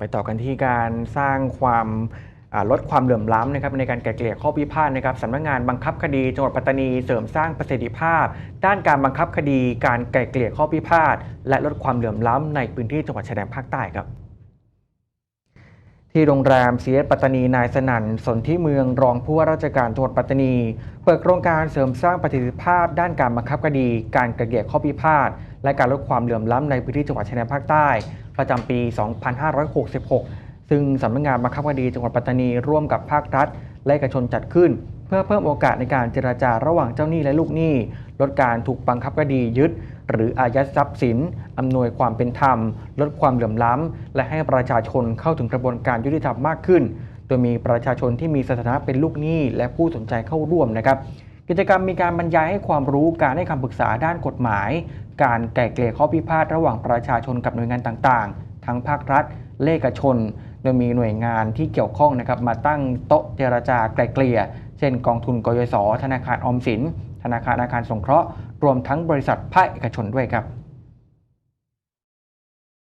ไปต่อกันที่การสร้างความลดความเหลื่อมล้ำนะครับในการไกลเกลี่ยข้อพิพาทนะครับสำนักงานบังคับคดีจังหวัดปัตตานีเสริมสร้างประสิทธิภาพ ด้านการบังคับคดี การไกลเกลี่ยข้อพิพาทและลดความเหลื่อมล้ำในพื้นที่จังหวัดชายแดนภาคใต้ครับ ที่โรงแรมเซียปัตตานีนายสนั่นสนที่เมืองรองผู้ว่าราชการจังหวัดปัตตานี เปิดโครงการเสริมสร้างประสิทธิภาพด้านการบังคับคดี การกระเกียข้อพิพาทและการลดความเหลื่อมล้ำในพื้นที่จังหวัดชายแดนภาคใต้ ประจำปี 2566 ซึ่งสำนักงานบังคับคดีจังหวัดปัตตานีร่วมกับภาครัฐ และเอกชนจัดขึ้น พื่อเพิ่มโอกาสในการเจราจาระหว่างเจ้าหนี้และลูกหนี้ ลดการถูกบังคับคดียึด หรืออายัดทรัพย์สิน อำนวยความเป็นธรรม ลดความเหลื่อมล้ำ และให้ประชาชนเข้าถึงกระบวนการยุติธรรมมากขึ้น โดยมีประชาชนที่มีสถานะเป็นลูกหนี้ และผู้สนใจเข้าร่วมนะครับ กิจกรรมมีการบรรยายให้ความรู้การให้คำปรึกษาด้านกฎหมาย การไกล่เกลี่ยข้อพิพาทระหว่างประชาชนกับหน่วยงานต่างๆ ทั้งภาครัฐเลขชน โดยมีหน่วยงานที่เกี่ยวข้องนะครับมาตั้งโต๊ะเจรจาไกล่เกลี่ย เช่น กองทุนกยศธนาคารออมสิน ธนาคารอาคารสงเคราะห์ รวมทั้งบริษัทภาคเอกชนด้วยครับ